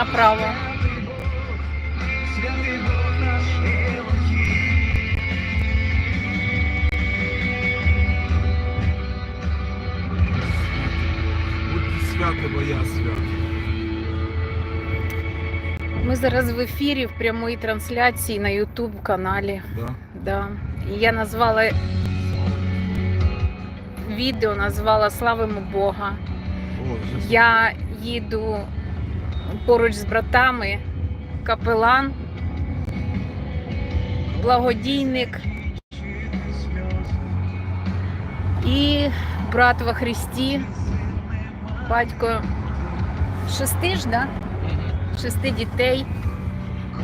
направо. Свято. Ми зараз в ефірі в прямої трансляції на YouTube каналі. Да? Да. І я назвала відео, назвала Славимо Бога. О, вже Я їду поруч з братами, капелан, благодійник і брат во Христі, батько шести ж, да? шести дітей.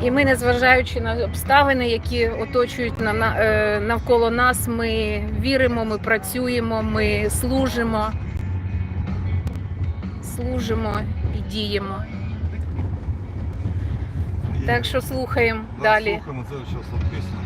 І ми, незважаючи на обставини, які оточують е, навколо нас, ми віримо, ми працюємо, ми служимо служимо і діємо. Так що слухаємо Да, далі. Слухаємо це зараз пісню.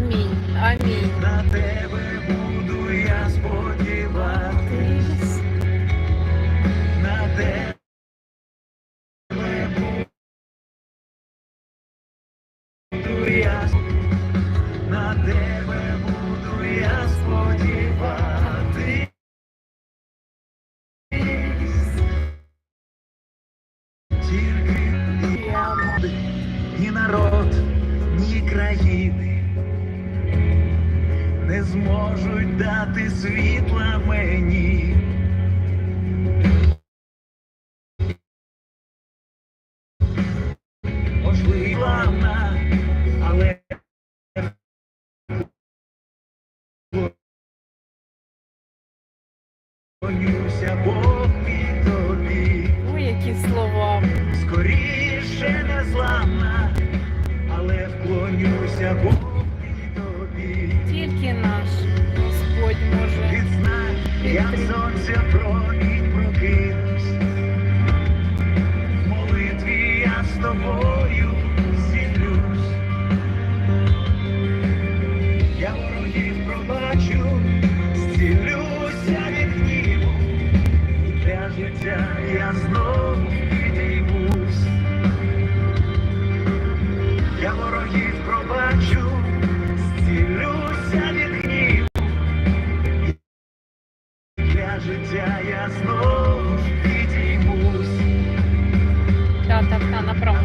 Амінь. Амінь. на тебе буду я сподіватись, на тебе буду я, на тебе буду я сподіватись. Тільки Я ні народ, ні країни не зможуть дати світла мені. Можливо, але боюся Бог мій тобі. Ой, які слова. Скоріше незламна, але вклонюся Богу як сонця промінь прокинусь. В молитві я з тобою зілюсь. Я ворогів пробачу, зцілюся від гніву. Для життя я знову підіймусь. Я ворогів так, так, підіймусь. Та, та, та, направо.